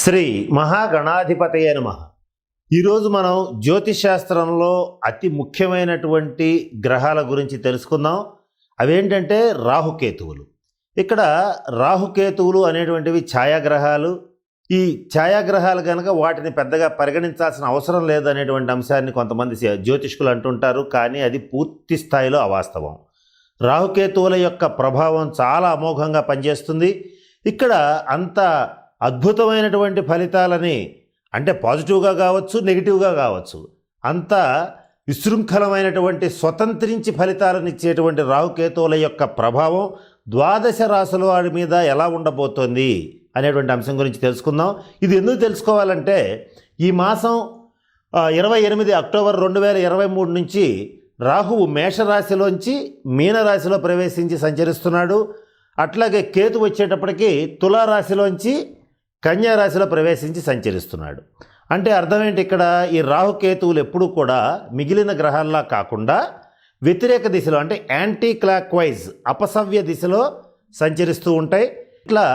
శ్రీ మహాగణాధిపతయ నమ. ఈరోజు మనం జ్యోతిష్ శాస్త్రంలో అతి ముఖ్యమైనటువంటి గ్రహాల గురించి తెలుసుకుందాం. అవేంటంటే రాహుకేతువులు. ఇక్కడ రాహుకేతువులు అనేటువంటివి ఛాయాగ్రహాలు. ఈ ఛాయాగ్రహాలు కనుక వాటిని పెద్దగా పరిగణించాల్సిన అవసరం లేదు అనేటువంటి అంశాన్ని కొంతమంది జ్యోతిష్కులు అంటుంటారు. కానీ అది పూర్తి స్థాయిలో అవాస్తవం. రాహుకేతువుల యొక్క ప్రభావం చాలా అమోఘంగా పనిచేస్తుంది. ఇక్కడ అంత అద్భుతమైనటువంటి ఫలితాలని అంటే పాజిటివ్గా కావచ్చు నెగిటివ్గా కావచ్చు అంత విశృంఖలమైనటువంటి స్వతంత్రించి ఫలితాలను ఇచ్చేటువంటి రాహుకేతువుల యొక్క ప్రభావం ద్వాదశ రాశుల వాడి మీద ఎలా ఉండబోతోంది అనేటువంటి అంశం గురించి తెలుసుకుందాం. ఇది ఎందుకు తెలుసుకోవాలంటే ఈ మాసం ఇరవై ఎనిమిది అక్టోబర్ రెండు వేల ఇరవై మూడు నుంచి రాహువు మేషరాశిలోంచి మీనరాశిలో ప్రవేశించి సంచరిస్తున్నాడు. అట్లాగే కేతు వచ్చేటప్పటికి తులారాశిలోంచి కన్యారాశిలో ప్రవేశించి సంచరిస్తున్నాడు. అంటే అర్థం ఏంటి ఇక్కడ? ఈ రాహుకేతువులు ఎప్పుడూ కూడా మిగిలిన గ్రహాల్లా కాకుండా వ్యతిరేక దిశలో అంటే యాంటీ క్లాక్ వైజ్ అపసవ్య దిశలో సంచరిస్తూ ఉంటాయి. ఇట్లా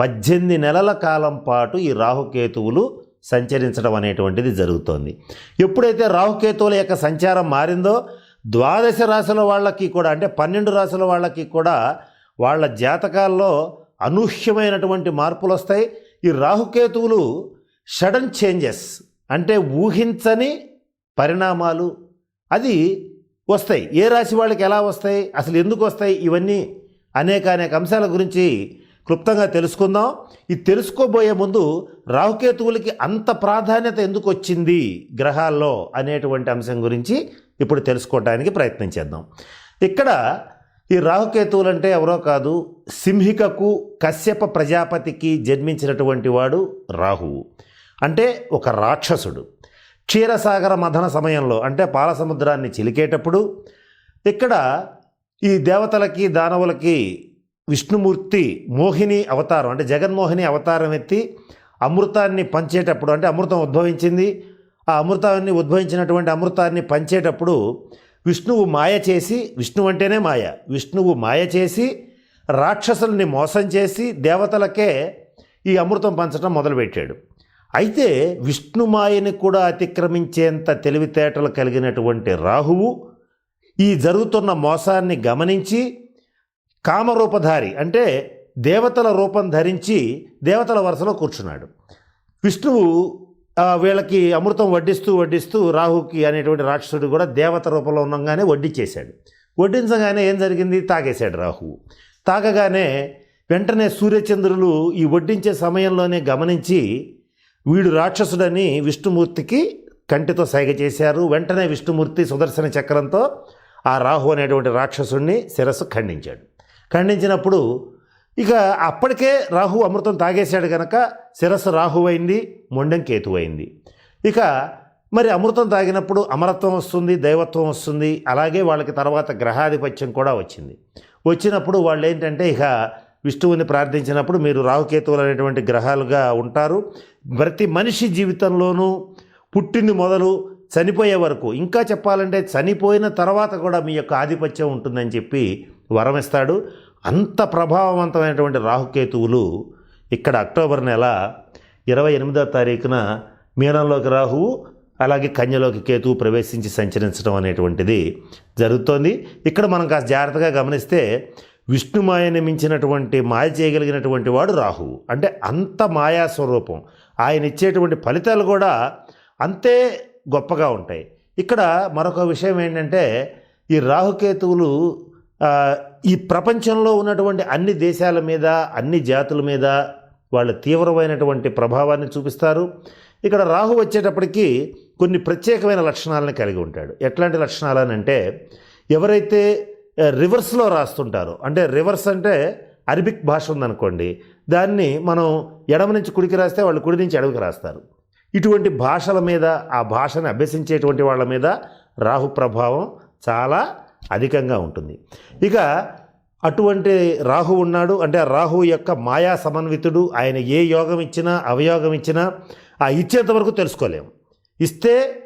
పద్దెనిమిది నెలల కాలం పాటు ఈ రాహుకేతువులు సంచరించడం అనేటువంటిది జరుగుతోంది. ఎప్పుడైతే రాహుకేతువుల యొక్క సంచారం మారిందో ద్వాదశ రాశుల వాళ్ళకి కూడా అంటే పన్నెండు రాశుల వాళ్ళకి కూడా వాళ్ళ జాతకాల్లో అనూహ్యమైనటువంటి మార్పులు వస్తాయి ఈ రాహుకేతువులు సడన్ చేంజెస్ అంటే ఊహించని పరిణామాలు. అది వస్తాయి. ఏ రాశి వాళ్ళకి ఎలా వస్తాయి? అసలు ఎందుకు వస్తాయి? ఇవన్నీ అనేక అనేక అంశాల గురించి క్లుప్తంగా తెలుసుకుందాం. ఇది తెలుసుకోబోయే ముందు రాహుకేతువులకి అంత ప్రాధాన్యత ఎందుకు వచ్చింది గ్రహాల్లో అనేటువంటి అంశం గురించి ఇప్పుడు తెలుసుకోవడానికి ప్రయత్నం చేద్దాం. ఇక్కడ ఈ రాహుకేతువులు అంటే ఎవరో కాదు సింహికకు కశ్యప ప్రజాపతికి జన్మించినటువంటి వాడు రాహువు అంటే ఒక రాక్షసుడు. క్షీరసాగర మథన సమయంలో అంటే పాలసముద్రాన్ని చిలికేటప్పుడు ఇక్కడ ఈ దేవతలకి దానవులకి విష్ణుమూర్తి మోహిని అవతారం అంటే జగన్మోహిని అవతారం ఎత్తి అమృతాన్ని పంచేటప్పుడు అంటే అమృతం ఉద్భవించింది. ఆ అమృతాన్ని ఉద్భవించినటువంటి అమృతాన్ని పంచేటప్పుడు విష్ణువు మాయ చేసి విష్ణువు అంటేనే మాయ. విష్ణువు మాయ చేసి రాక్షసుల్ని మోసం చేసి దేవతలకే ఈ అమృతం పంచడం మొదలుపెట్టాడు. అయితే విష్ణుమాయని కూడా అతిక్రమించేంత తెలివితేటలు కలిగినటువంటి రాహువు ఈ జరుగుతున్న మోసాన్ని గమనించి కామరూపధారి అంటే దేవతల రూపం ధరించి దేవతల వరుసలో కూర్చున్నాడు. విష్ణువు వీళ్ళకి అమృతం వడ్డిస్తూ వడ్డిస్తూ రాహుకి అనేటువంటి రాక్షసుడు కూడా దేవత రూపంలో ఉండగానే వడ్డించేశాడు వడ్డించగానే ఏం జరిగింది? తాగేశాడు రాహువు తాగగానే వెంటనే సూర్యచంద్రులు ఈ వడ్డించే సమయంలోనే గమనించి వీడు రాక్షసుడని విష్ణుమూర్తికి కంటితో సైగ చేశారు. వెంటనే విష్ణుమూర్తి సుదర్శన చక్రంతో ఆ రాహు అనేటువంటి రాక్షసుడిని శిరస్సు ఖండించాడు. ఖండించినప్పుడు ఇక అప్పటికే రాహు అమృతం తాగేశాడు కనుక శిరస్సు రాహువైంది మొండెం కేతు అయింది ఇక మరి అమృతం తాగినప్పుడు అమరత్వం వస్తుంది దైవత్వం వస్తుంది అలాగే వాళ్ళకి తర్వాత గ్రహాధిపత్యం కూడా వచ్చింది. వచ్చినప్పుడు వాళ్ళు ఏంటంటే ఇక విష్ణువుని ప్రార్థించినప్పుడు మీరు రాహుకేతువులు అనేటువంటి గ్రహాలుగా ఉంటారు. ప్రతి మనిషి జీవితంలోనూ పుట్టింది మొదలు చనిపోయే వరకు ఇంకా చెప్పాలంటే చనిపోయిన తర్వాత కూడా మీ యొక్క ఆధిపత్యం ఉంటుందని చెప్పి వరమిస్తాడు. అంత ప్రభావవంతమైనటువంటి రాహుకేతువులు ఇక్కడ అక్టోబర్ నెల ఇరవై ఎనిమిదో తారీఖున మీనంలోకి రాహువు అలాగే కన్యలోకి కేతువు ప్రవేశించి సంచరించడం అనేటువంటిది జరుగుతోంది. ఇక్కడ మనం కాస్త జాగ్రత్తగా గమనిస్తే విష్ణుమాయని మించినటువంటి మాయ చేయగలిగినటువంటి వాడు రాహువు అంటే అంత మాయా స్వరూపం. ఆయన ఇచ్చేటువంటి ఫలితాలు కూడా అంతే గొప్పగా ఉంటాయి. ఇక్కడ మరొక విషయం ఏంటంటే ఈ రాహుకేతువులు ఈ ప్రపంచంలో ఉన్నటువంటి అన్ని దేశాల మీద అన్ని జాతుల మీద వాళ్ళ తీవ్రమైనటువంటి ప్రభావాన్ని చూపిస్తారు. ఇక్కడ రాహు వచ్చేటప్పటికి కొన్ని ప్రత్యేకమైన లక్షణాలను కలిగి ఉంటాడు. ఎట్లాంటి లక్షణాలు అని అంటే ఎవరైతే రివర్స్లో రాస్తుంటారో అంటే రివర్స్ అంటే అరబిక్ భాష ఉందనుకోండి దాన్ని మనం ఎడమ నుంచి కుడికి రాస్తే వాళ్ళు కుడి నుంచి ఎడమకి రాస్తారు. ఇటువంటి భాషల మీద ఆ భాషను అభ్యసించేటువంటి వాళ్ళ మీద రాహు ప్రభావం చాలా అధికంగా ఉంటుంది. ఇక అటువంటి రాహు ఉన్నాడు. అంటే ఆ రాహు యొక్క మాయా సమన్వితుడు. ఆయన ఏ యోగం ఇచ్చినా అవయోగం ఇచ్చినా ఆ ఇచ్చేంత వరకు తెలుసుకోలేము. ఇస్తే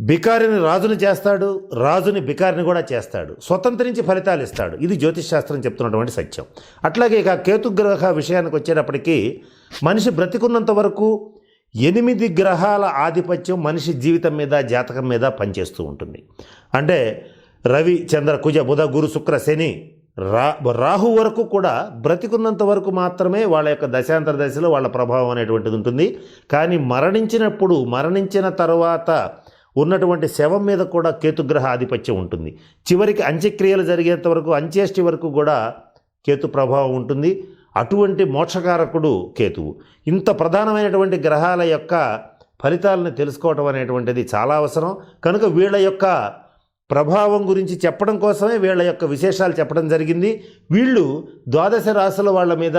బికారిని రాజుని చేస్తాడు. రాజుని బికారిని కూడా చేస్తాడు. స్వతంత్రించి ఫలితాలు ఇస్తాడు. ఇది జ్యోతిష్ శాస్త్రం చెప్తున్నటువంటి సత్యం. అట్లాగే ఇక కేతుగ్రహ విషయానికి వచ్చేటప్పటికీ మనిషి బ్రతికున్నంత వరకు ఎనిమిది గ్రహాల ఆధిపత్యం మనిషి జీవితం మీద జాతకం మీద పనిచేస్తూ ఉంటుంది. అంటే రవి చంద్ర కుజ బుధ గురు శుక్ర శని రా రాహు వరకు కూడా బ్రతికున్నంత వరకు మాత్రమే వాళ్ళ యొక్క దశాంతర దశలో వాళ్ళ ప్రభావం అనేటువంటిది ఉంటుంది. కానీ మరణించినప్పుడు మరణించిన తర్వాత ఉన్నటువంటి శవం మీద కూడా కేతుగ్రహ ఆధిపత్యం ఉంటుంది. చివరికి అంత్యక్రియలు జరిగేంత వరకు అంత్యేష్టి వరకు కూడా కేతు ప్రభావం ఉంటుంది. అటువంటి మోక్షకారకుడు కేతువు. ఇంత ప్రధానమైనటువంటి గ్రహాల యొక్క ఫలితాలను తెలుసుకోవటం అనేటువంటిది చాలా అవసరం. కనుక వీళ్ళ యొక్క ప్రభావం గురించి చెప్పడం కోసమే వీళ్ళ యొక్క విశేషాలు చెప్పడం జరిగింది. వీళ్ళు ద్వాదశ రాశుల వాళ్ళ మీద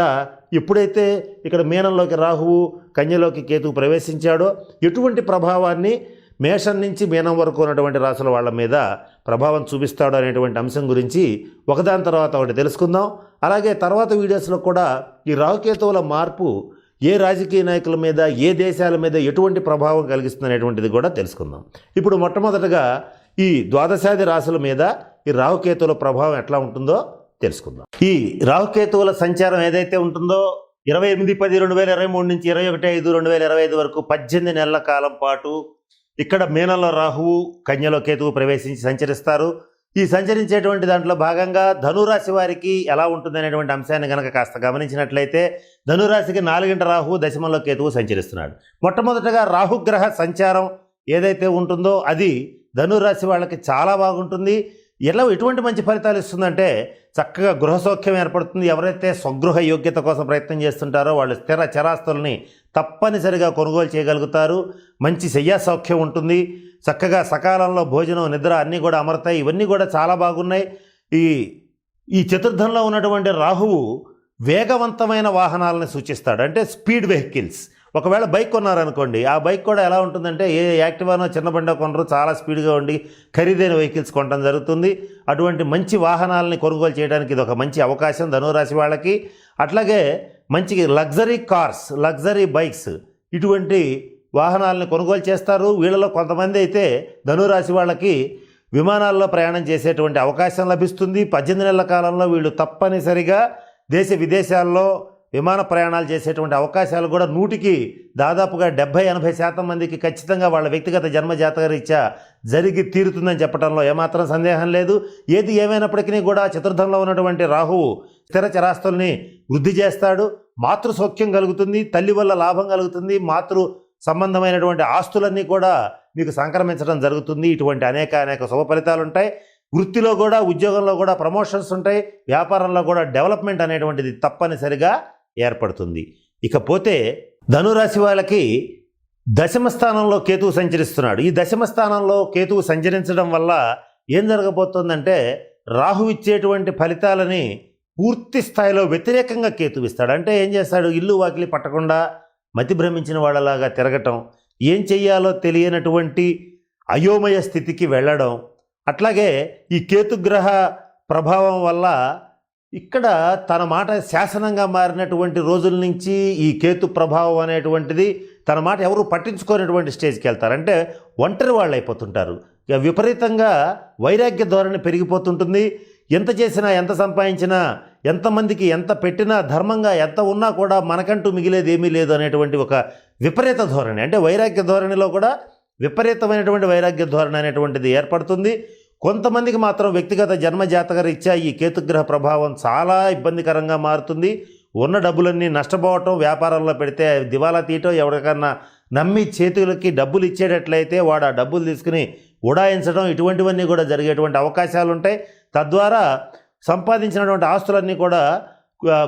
ఎప్పుడైతే ఇక్కడ మీనంలోకి రాహువు కన్యలోకి కేతువు ప్రవేశించాడో ఎటువంటి ప్రభావాన్ని మేషం నుంచి మీనం వరకు ఉన్నటువంటి రాశుల వాళ్ళ మీద ప్రభావం చూపిస్తాడు అనేటువంటి అంశం గురించి ఒకదాని తర్వాత ఒకటి తెలుసుకుందాం. అలాగే తర్వాత వీడియోస్లో కూడా ఈ రాహుకేతువుల మార్పు ఏ రాజకీయ నాయకుల మీద ఏ దేశాల మీద ఎటువంటి ప్రభావం కలిగిస్తుంది అనేటువంటిది కూడా తెలుసుకుందాం. ఇప్పుడు మొట్టమొదటగా ఈ ద్వాదశాది రాశుల మీద ఈ రాహుకేతువుల ప్రభావం ఎట్లా ఉంటుందో తెలుసుకుందాం. ఈ రాహుకేతువుల సంచారం ఏదైతే ఉంటుందో ఇరవై ఎనిమిది పది రెండు వేల ఇరవై మూడు నుంచి ఇరవై ఒకటి ఐదు రెండు వేల ఇరవై ఐదు వరకు పద్దెనిమిది నెలల కాలం పాటు ఇక్కడ మీనంలో రాహువు కన్యలో కేతువు ప్రవేశించి సంచరిస్తారు. ఈ సంచరించేటువంటి దాంట్లో భాగంగా ధనురాశి వారికి ఎలా ఉంటుంది అనేటువంటి అంశాన్ని కనుక కాస్త గమనించినట్లయితే ధనురాశికి నాలుగింట రాహువు దశమంలో కేతువు సంచరిస్తున్నాడు. మొట్టమొదటగా రాహుగ్రహ సంచారం ఏదైతే ఉంటుందో అది ధనురాశి వాళ్ళకి చాలా బాగుంటుంది. ఎలా ఎటువంటి మంచి ఫలితాలు ఇస్తుందంటే చక్కగా గృహ సౌఖ్యం ఏర్పడుతుంది. ఎవరైతే స్వగృహ యోగ్యత కోసం ప్రయత్నం చేస్తుంటారో వాళ్ళు స్థిర చరాస్తుల్ని తప్పనిసరిగా కొనుగోలు చేయగలుగుతారు. మంచి శయ్యా సౌఖ్యం ఉంటుంది. చక్కగా సకాలంలో భోజనం నిద్ర అన్నీ కూడా అమరుతాయి. ఇవన్నీ కూడా చాలా బాగున్నాయి. ఈ ఈ చతుర్థంలో ఉన్నటువంటి రాహువు వేగవంతమైన వాహనాలను సూచిస్తాడు. అంటే స్పీడ్ వెహికల్స్. ఒకవేళ బైక్ కొన్నారనుకోండి ఆ బైక్ కూడా ఎలా ఉంటుందంటే ఏ యాక్టివానో చిన్న బండో కొనరు చాలా స్పీడ్గా ఉండి ఖరీదైన వెహికల్స్ కొనడం జరుగుతుంది. అటువంటి మంచి వాహనాలని కొనుగోలు చేయడానికి ఇది ఒక మంచి అవకాశం ధనురాశి వాళ్ళకి. అట్లాగే మంచి లగ్జరీ కార్స్ లగ్జరీ బైక్స్ ఇటువంటి వాహనాలను కొనుగోలు చేస్తారు. వీళ్ళలో కొంతమంది అయితే ధనురాశి వాళ్ళకి విమానాల్లో ప్రయాణం చేసేటువంటి అవకాశం లభిస్తుంది. పద్దెనిమిది నెలల కాలంలో వీళ్ళు తప్పనిసరిగా దేశ విదేశాల్లో విమాన ప్రయాణాలు చేసేటువంటి అవకాశాలు కూడా నూటికి దాదాపుగా డెబ్భై ఎనభై శాతం మందికి ఖచ్చితంగా వాళ్ళ వ్యక్తిగత జన్మజాతకరీత్యా జరిగి తీరుతుందని చెప్పడంలో ఏమాత్రం సందేహం లేదు. ఏది ఏమైనప్పటికీ కూడా చతుర్థంలో ఉన్నటువంటి రాహువు స్థిర చరాస్తుల్ని వృద్ధి చేస్తాడు. మాతృ సౌఖ్యం కలుగుతుంది తల్లి వల్ల లాభం కలుగుతుంది మాతృ సంబంధమైనటువంటి ఆస్తులన్నీ కూడా మీకు సంక్రమించడం జరుగుతుంది. ఇటువంటి అనేక అనేక శుభ ఫలితాలు ఉంటాయి వృత్తిలో కూడా ఉద్యోగంలో కూడా ప్రమోషన్స్ ఉంటాయి వ్యాపారంలో కూడా డెవలప్మెంట్ అనేటువంటిది తప్పనిసరిగా ఏర్పడుతుంది. ఇకపోతే ధనురాశి వాళ్ళకి దశమ స్థానంలో కేతువు సంచరిస్తున్నాడు. ఈ దశమ స్థానంలో కేతువు సంచరించడం వల్ల ఏం జరగబోతోందంటే రాహు ఇచ్చేటువంటి ఫలితాలని పూర్తి స్థాయిలో వ్యతిరేకంగా కేతువు ఇస్తాడు. అంటే ఏం చేస్తాడు? ఇల్లు వాకిలి పట్టకుండా మతి భ్రమించిన వాళ్ళలాగా తిరగటం ఏం చెయ్యాలో తెలియనటువంటి అయోమయ స్థితికి వెళ్ళడం అట్లాగే ఈ కేతుగ్రహ ప్రభావం వల్ల ఇక్కడ తన మాట శాసనంగా మారినటువంటి రోజుల నుంచి ఈ కేతు ప్రభావం అనేటువంటిది తన మాట ఎవరు పట్టించుకోనటువంటి స్టేజ్కి వెళ్తారు. అంటే ఒంటరి వాళ్ళు అయిపోతుంటారు. ఇక విపరీతంగా వైరాగ్య ధోరణి పెరిగిపోతుంటుంది. ఎంత చేసినా ఎంత సంపాదించినా ఎంతమందికి ఎంత పెట్టినా ధర్మంగా ఎంత ఉన్నా కూడా మనకంటూ మిగిలేది ఏమీ లేదు అనేటువంటి ఒక విపరీత ధోరణి. అంటే వైరాగ్య ధోరణిలో కూడా విపరీతమైనటువంటి వైరాగ్య ధోరణి అనేటువంటిది ఏర్పడుతుంది. కొంతమందికి మాత్రం వ్యక్తిగత జన్మజాతక రీత్యా ఈ కేతుగ్రహ ప్రభావం చాలా ఇబ్బందికరంగా మారుతుంది. ఉన్న డబ్బులన్నీ నష్టపోవటం వ్యాపారంలో పెడితే దివాలా తీయటం ఎవరికన్నా నమ్మి చేతులకి డబ్బులు ఇచ్చేటట్లయితే వాడు ఆ డబ్బులు తీసుకుని ఉడాయించడం ఇటువంటివన్నీ కూడా జరిగేటువంటి అవకాశాలు ఉంటాయి తద్వారా సంపాదించినటువంటి ఆస్తులన్నీ కూడా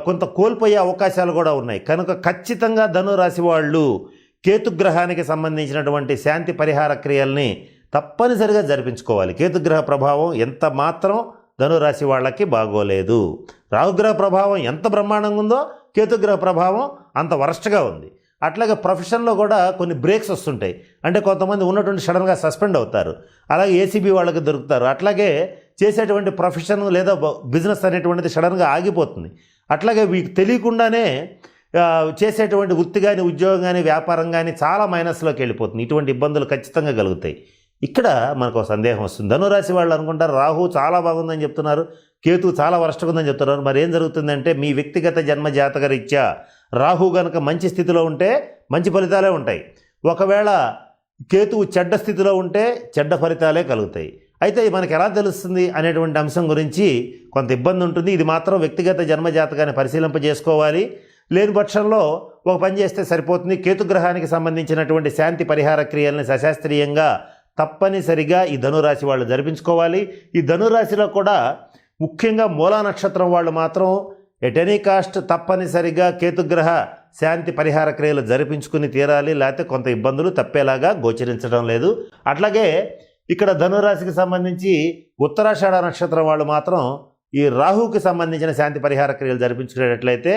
కొంత కోల్పోయే అవకాశాలు కూడా ఉన్నాయి. కనుక ఖచ్చితంగా ధనురాశి వాళ్ళు కేతుగ్రహానికి సంబంధించినటువంటి శాంతి పరిహార క్రియల్ని తప్పనిసరిగా జరిపించుకోవాలి. కేతుగ్రహ ప్రభావం ఎంత మాత్రం ధనురాశి వాళ్ళకి బాగోలేదు. రాహుగ్రహ ప్రభావం ఎంత బ్రహ్మాండంగా ఉందో కేతుగ్రహ ప్రభావం అంత వరస్ట్గా ఉంది. అట్లాగే ప్రొఫెషన్లో కూడా కొన్ని బ్రేక్స్ వస్తుంటాయి. అంటే కొంతమంది ఉన్నటువంటి సడన్గా సస్పెండ్ అవుతారు. అలాగే ఏసీబీ వాళ్ళకి దొరుకుతారు. అట్లాగే చేసేటువంటి ప్రొఫెషన్ లేదా బిజినెస్ అనేటువంటిది సడన్గా ఆగిపోతుంది. అట్లాగే వీకు తెలియకుండానే చేసేటువంటి వృత్తి కానీ ఉద్యోగం కానీ వ్యాపారం కానీ చాలా మైనస్లోకి వెళ్ళిపోతుంది. ఇటువంటి ఇబ్బందులు ఖచ్చితంగా కలుగుతాయి. ఇక్కడ మనకు ఒక సందేహం వస్తుంది. ధనురాశి వాళ్ళు అనుకుంటారు రాహు చాలా బాగుందని చెప్తున్నారు కేతు చాలా వరస్ట్గా ఉందని చెప్తున్నారు. మరి ఏం జరుగుతుందంటే మీ వ్యక్తిగత జన్మ జాతక రీత్యా రాహు గనక మంచి స్థితిలో ఉంటే మంచి ఫలితాలే ఉంటాయి. ఒకవేళ కేతువు చెడ్డ స్థితిలో ఉంటే చెడ్డ ఫలితాలే కలుగుతాయి. అయితే మనకు ఎలా తెలుస్తుంది అనేటువంటి అంశం గురించి కొంత ఇబ్బంది ఉంటుంది. ఇది మాత్రం వ్యక్తిగత జన్మ జాతకాన్ని పరిశీలింప చేసుకోవాలి లేని పక్షంలో ఒక పని చేస్తే సరిపోతుంది. కేతుగ్రహానికి సంబంధించినటువంటి శాంతి పరిహార క్రియల్ని సశాస్త్రీయంగా తప్పనిసరిగా ఈ ధనురాశి వాళ్ళు జరిపించుకోవాలి. ఈ ధనురాశిలో కూడా ముఖ్యంగా మూలా నక్షత్రం వాళ్ళు మాత్రం ఎట్ ఎనీ కాస్ట్ తప్పనిసరిగా కేతుగ్రహ శాంతి పరిహార క్రియలు జరిపించుకుని తీరాలి. లేకపోతే కొంత ఇబ్బందులు తప్పేలాగా గోచరించడం లేదు. అట్లాగే ఇక్కడ ధనురాశికి సంబంధించి ఉత్తరాషాఢ నక్షత్రం వాళ్ళు మాత్రం ఈ రాహుకి సంబంధించిన శాంతి పరిహార క్రియలు జరిపించుకునేటట్లయితే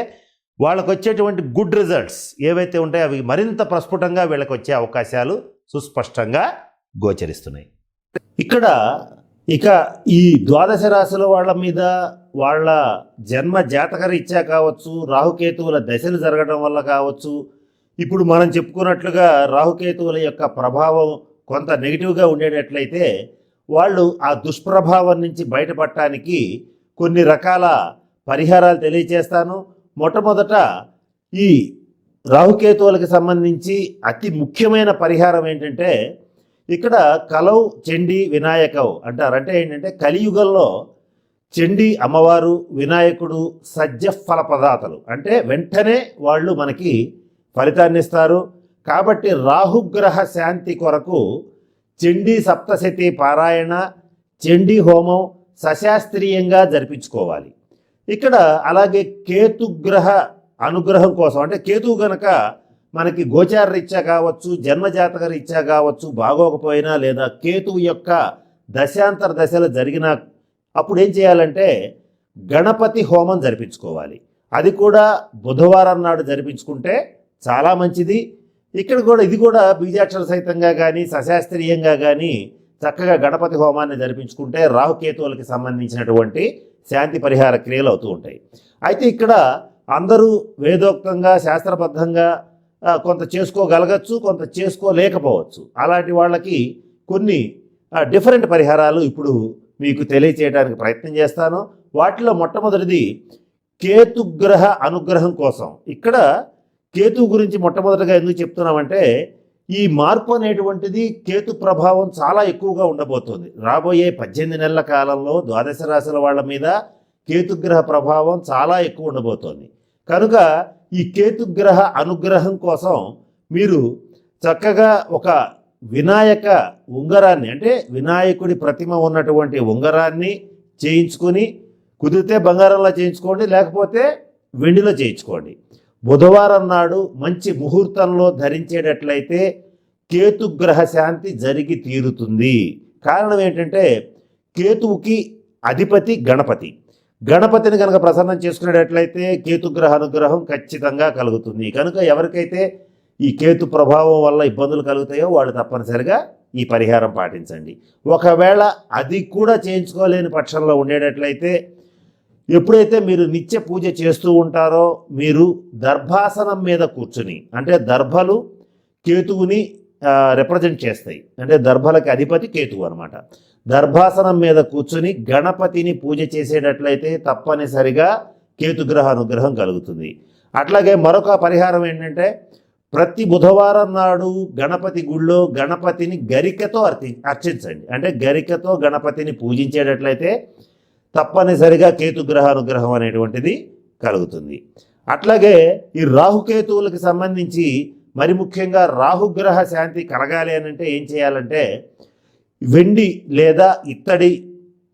వాళ్ళకు వచ్చేటువంటి గుడ్ రిజల్ట్స్ ఏవైతే ఉంటాయో అవి మరింత ప్రస్ఫుటంగా వీళ్ళకి వచ్చే అవకాశాలు సుస్పష్టంగా గోచరిస్తున్నాయి. ఇక్కడ ఇక ఈ ద్వాదశ రాశుల వాళ్ళ మీద వాళ్ళ జన్మ జాతక రీత్యా కావచ్చు రాహుకేతువుల దశలు జరగడం వల్ల కావచ్చు ఇప్పుడు మనం చెప్పుకున్నట్లుగా రాహుకేతువుల యొక్క ప్రభావం కొంత నెగిటివ్గా ఉండేటట్లయితే వాళ్ళు ఆ దుష్ప్రభావం నుంచి బయటపడటానికి కొన్ని రకాల పరిహారాలు తెలియచేస్తాను. మొట్టమొదట ఈ రాహుకేతువులకు సంబంధించి అతి ముఖ్యమైన పరిహారం ఏంటంటే ఇక్కడ కలౌ చెండి వినాయకవ్ అంటారు. అంటే ఏంటంటే కలియుగంలో చెండి అమ్మవారు వినాయకుడు సజ్జ ఫల ప్రదాతలు. అంటే వెంటనే వాళ్ళు మనకి ఫలితాన్ని ఇస్తారు. కాబట్టి రాహుగ్రహ శాంతి కొరకు చండీ సప్తశతి పారాయణ చండీ హోమం సశాస్త్రీయంగా జరిపించుకోవాలి. ఇక్కడ అలాగే కేతుగ్రహ అనుగ్రహం కోసం అంటే కేతువు గనక మనకి గోచార రీత్యా కావచ్చు జన్మజాతక రీత్యా కావచ్చు బాగోకపోయినా లేదా కేతువు యొక్క దశాంతర దశలు జరిగిన అప్పుడు ఏం చేయాలంటే గణపతి హోమం జరిపించుకోవాలి. అది కూడా బుధవారం నాడు జరిపించుకుంటే చాలా మంచిది. ఇక్కడ కూడా ఇది కూడా బీజాక్షర సహితంగా కానీ సశాస్త్రీయంగా కానీ చక్కగా గణపతి హోమాన్ని జరిపించుకుంటే రాహుకేతువులకి సంబంధించినటువంటి శాంతి పరిహార క్రియలు అవుతూ ఉంటాయి. అయితే ఇక్కడ అందరూ వేదోక్తంగా శాస్త్రబద్ధంగా కొంత చేసుకోగలగచ్చు కొంత చేసుకోలేకపోవచ్చు. అలాంటి వాళ్ళకి కొన్ని డిఫరెంట్ పరిహారాలు ఇప్పుడు మీకు తెలియచేయడానికి ప్రయత్నం చేస్తాను. వాటిలో మొట్టమొదటిది కేతుగ్రహ అనుగ్రహం కోసం. ఇక్కడ కేతు గురించి మొట్టమొదటిగా ఎందుకు చెప్తున్నామంటే ఈ మార్పు అనేటువంటిది కేతు ప్రభావం చాలా ఎక్కువగా ఉండబోతోంది. రాబోయే పద్దెనిమిది నెలల కాలంలో ద్వాదశ రాశుల వాళ్ళ మీద కేతుగ్రహ ప్రభావం చాలా ఎక్కువ ఉండబోతోంది. కనుక ఈ కేతుగ్రహ అనుగ్రహం కోసం మీరు చక్కగా ఒక వినాయక ఉంగరాన్ని అంటే వినాయకుడి ప్రతిమ ఉన్నటువంటి ఉంగరాన్ని చేయించుకొని కుదిరితే బంగారంలో చేయించుకోండి లేకపోతే వెండిలో చేయించుకోండి. బుధవారం నాడు మంచి ముహూర్తంలో ధరించేటట్లయితే కేతుగ్రహ శాంతి జరిగి తీరుతుంది. కారణం ఏంటంటే కేతువుకి అధిపతి గణపతి. గణపతిని కనుక ప్రసన్నం చేసుకునేటట్లయితే కేతుగ్రహ అనుగ్రహం ఖచ్చితంగా కలుగుతుంది. కనుక ఎవరికైతే ఈ కేతు ప్రభావం వల్ల ఇబ్బందులు కలుగుతాయో వాళ్ళు తప్పనిసరిగా ఈ పరిహారం పాటించండి. ఒకవేళ అది కూడా చేయించుకోలేని పక్షంలో ఉండేటట్లయితే ఎప్పుడైతే మీరు నిత్య పూజ చేస్తూ ఉంటారో మీరు దర్భాసనం మీద కూర్చుని అంటే దర్భలు కేతువుని రిప్రజెంట్ చేస్తాయి. అంటే దర్భలకి అధిపతి కేతువు అనమాట దర్భాసనం మీద కూర్చుని గణపతిని పూజ చేసేటట్లయితే తప్పనిసరిగా కేతుగ్రహ అనుగ్రహం కలుగుతుంది. అట్లాగే మరొక పరిహారం ఏంటంటే ప్రతి బుధవారం నాడు గణపతి గుళ్ళో గణపతిని గరికతో అర్చి అర్చించండి. అంటే గరికతో గణపతిని పూజించేటట్లయితే తప్పనిసరిగా కేతుగ్రహ అనుగ్రహం అనేటువంటిది కలుగుతుంది. అట్లాగే ఈ రాహుకేతువులకు సంబంధించి మరి ముఖ్యంగా రాహుగ్రహ శాంతి కలగాలి అని అంటే ఏం చేయాలంటే వెండి లేదా ఇత్తడి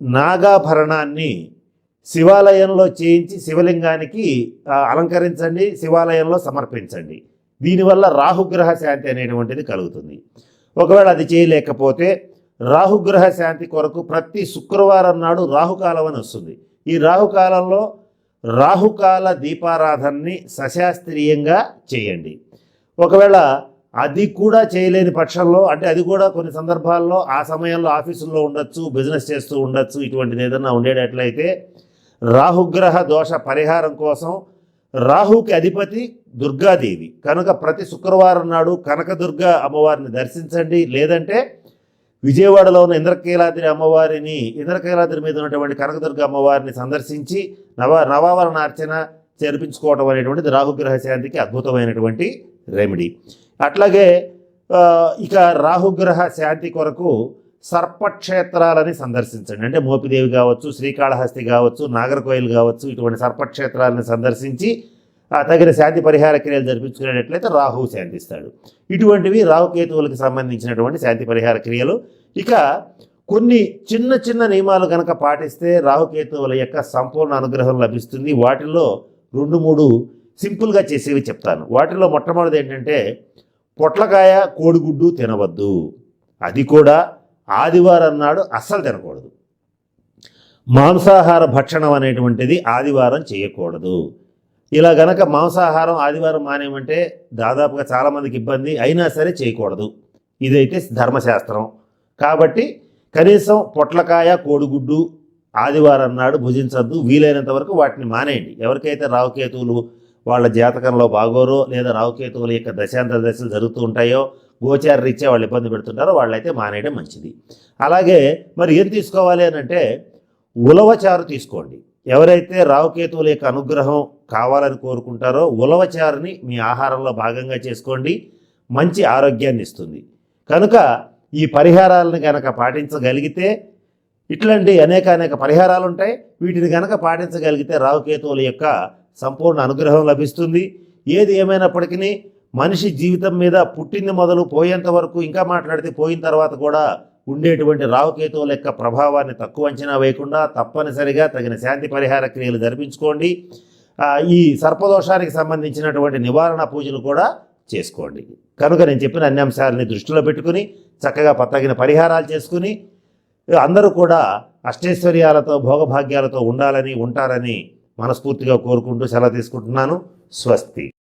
నాగాభరణాన్ని శివాలయంలో చేయించి శివలింగానికి అలంకరించండి శివాలయంలో సమర్పించండి. దీనివల్ల రాహుగ్రహ శాంతి అనేటువంటిది కలుగుతుంది. ఒకవేళ అది చేయలేకపోతే రాహుగ్రహ శాంతి కొరకు ప్రతి శుక్రవారం నాడు రాహుకాలం అని వస్తుంది. ఈ రాహుకాలంలో రాహుకాల దీపారాధనని సశాస్త్రీయంగా చేయండి. ఒకవేళ అది కూడా చేయలేని పక్షంలో అంటే అది కూడా కొన్ని సందర్భాల్లో ఆ సమయంలో ఆఫీసుల్లో ఉండొచ్చు బిజినెస్ చేస్తూ ఉండొచ్చు ఇటువంటిది ఏదన్నా ఉండేటట్లయితే రాహుగ్రహ దోష పరిహారం కోసం రాహుకి అధిపతి దుర్గాదేవి. కనుక ప్రతి శుక్రవారం నాడు కనకదుర్గ అమ్మవారిని దర్శించండి. లేదంటే విజయవాడలో ఉన్న ఇంద్రకీలాద్రి అమ్మవారిని ఇంద్రకీలాద్రి మీద ఉన్నటువంటి కనకదుర్గ అమ్మవారిని సందర్శించి నవ నవావరణ అర్చన చేర్పించుకోవటం అనేటువంటిది రాహుగ్రహ శాంతికి అద్భుతమైనటువంటి రెమెడీ అట్లాగే ఇక రాహుగ్రహ శాంతి కొరకు సర్పక్షేత్రాలని సందర్శించండి. అంటే మోపిదేవి కావచ్చు శ్రీకాళహస్తి కావచ్చు నాగర్కోయిల్ కావచ్చు ఇటువంటి సర్పక్షేత్రాలను సందర్శించి తగిన శాంతి పరిహార క్రియలు జరిపించుకునేటట్లయితే రాహువు శాంతిస్తాడు. ఇటువంటివి రాహుకేతువులకు సంబంధించినటువంటి శాంతి పరిహార క్రియలు. ఇక కొన్ని చిన్న చిన్న నియమాలు కనుక పాటిస్తే రాహుకేతువుల యొక్క సంపూర్ణ అనుగ్రహం లభిస్తుంది. వాటిల్లో రెండు మూడు సింపుల్గా చేసేవి చెప్తాను. వాటిలో మొట్టమొదటి ఏంటంటే పొట్లకాయ కోడిగుడ్డు తినవద్దు. అది కూడా ఆదివారం నాడు అస్సలు తినకూడదు. మాంసాహార భక్షణం అనేటువంటిది ఆదివారం చేయకూడదు. ఇలా గనక మాంసాహారం ఆదివారం మానేమంటే దాదాపుగా చాలామందికి ఇబ్బంది అయినా సరే చేయకూడదు. ఇదైతే ధర్మశాస్త్రం. కాబట్టి కనీసం పొట్లకాయ కోడిగుడ్డు ఆదివారం నాడు భుజించద్దు వీలైనంత వరకు వాటిని మానేయండి. ఎవరికైతే రావుకేతువులు వాళ్ళ జాతకంలో బాగోరో లేదా రావుకేతువుల యొక్క దశాంతర దశలు జరుగుతూ ఉంటాయో గోచార రీత్యా వాళ్ళు ఇబ్బంది పెడుతుంటారో వాళ్ళైతే మానేయడం మంచిది. అలాగే మరి ఏం తీసుకోవాలి అని అంటే ఉలవచారు తీసుకోండి. ఎవరైతే రావుకేతువుల యొక్క అనుగ్రహం కావాలని కోరుకుంటారో ఉలవచారుని మీ ఆహారంలో భాగంగా చేసుకోండి. మంచి ఆరోగ్యాన్ని ఇస్తుంది. కనుక ఈ పరిహారాలను కనుక పాటించగలిగితే ఇట్లాంటి అనేక అనేక పరిహారాలు ఉంటాయి వీటిని కనుక పాటించగలిగితే రావుకేతువుల యొక్క సంపూర్ణ అనుగ్రహం లభిస్తుంది. ఏది ఏమైనప్పటికీ మనిషి జీవితం మీద పుట్టింది మొదలు పోయేంత వరకు ఇంకా మాట్లాడితే పోయిన తర్వాత కూడా ఉండేటువంటి రావుకేతువుల యొక్క ప్రభావాన్ని తక్కువ అంచనా వేయకుండా తప్పనిసరిగా తగిన శాంతి పరిహార క్రియలు జరిపించుకోండి. ఈ సర్పదోషానికి సంబంధించినటువంటి నివారణ పూజలు కూడా చేసుకోండి. కనుక నేను చెప్పిన అన్ని అంశాలని దృష్టిలో పెట్టుకుని చక్కగా తగిన పరిహారాలు చేసుకుని అందరూ కూడా అష్టైశ్వర్యాలతో భోగభాగ్యాలతో ఉండాలని ఉంటారని మనస్ఫూర్తిగా కోరుకుంటూ సెలవు తీసుకుంటున్నాను. స్వస్తి.